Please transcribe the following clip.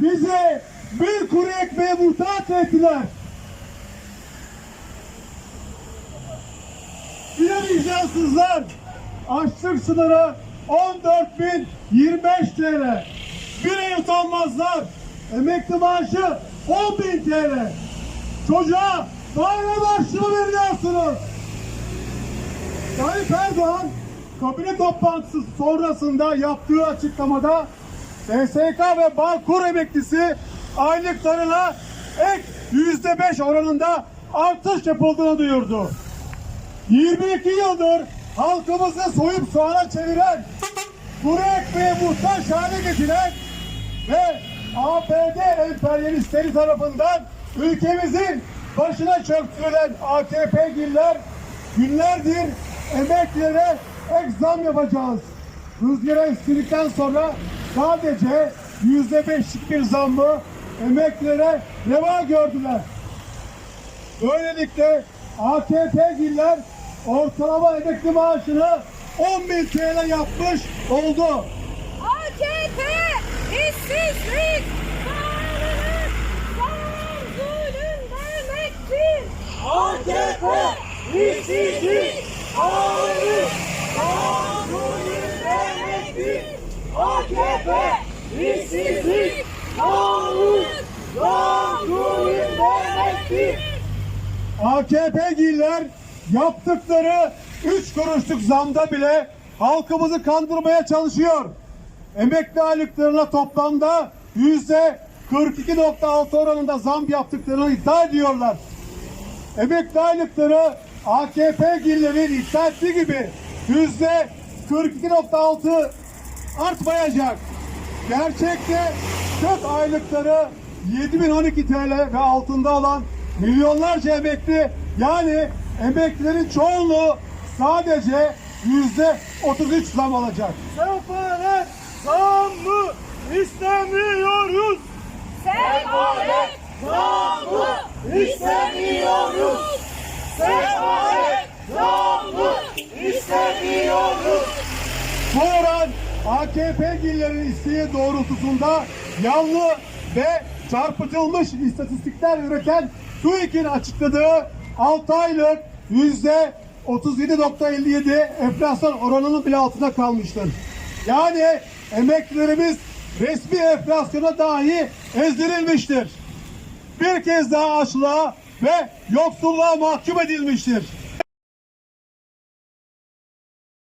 bizi bir kuru ekmeğe muhtaç ettiler. Yine vicdansızlar açlık sınırı 14.025 TL. Bir utanmazlar emekli maaşı 10.000 TL. Çocuğa bayram harçlığı veriyorsunuz. Tayyip Erdoğan kabine toplantısı sonrasında yaptığı açıklamada SSK ve Bağkur emeklisi aylıklarına ek yüzde beş oranında artış yapıldığını duyurdu. 22 yıldır halkımızı soyup soğana çeviren, kuru ekmeğe muhtaç hale getiren ve ABD emperyalistleri tarafından ülkemizin başına çöktürülen AKP'liler günlerdir emeklilere ek zam yapacağız. Rüzgara estirdikten sonra sadece yüzde beşlik bir zammı emeklilere reva gördüler. Böylelikle AKP'liler ortalama emekli maaşını 10 bin TL yapmış oldu. AKP işsizlik, bağlılık, zarar zulüm demektir. AKP işsizlik, ağırlık, zulüm demektir. AKP işsizlik, ağırlık, zulüm demektir. AKP'liler yaptıkları 3 kuruşluk zamda bile halkımızı kandırmaya çalışıyor. Emekli aylıklarına toplamda yüzde 42.6 oranında zam yaptıklarını iddia ediyorlar. Emekli aylıkları AKP'lilerin iddia ettiği gibi yüzde 42.6 artmayacak. Gerçekte kök aylıkları 7012 TL ve altında olan milyonlarca emekli yani emeklilerin çoğunluğu sadece yüzde 33 zam alacak. Sefalet zammı istemiyoruz. Sefalet zammı istemiyoruz. Sefalet zammı istemiyoruz. Bu oran AKP'lilerin isteği doğrultusunda yanlı ve çarpıtılmış istatistikler üreten TÜİK'in açıkladığı 6 aylık yüzde 37.57 enflasyon oranının bile altında kalmıştır. Yani emeklilerimiz resmi enflasyona dahi ezdirilmiştir. Bir kez daha açlığa ve yoksulluğa mahkum edilmiştir.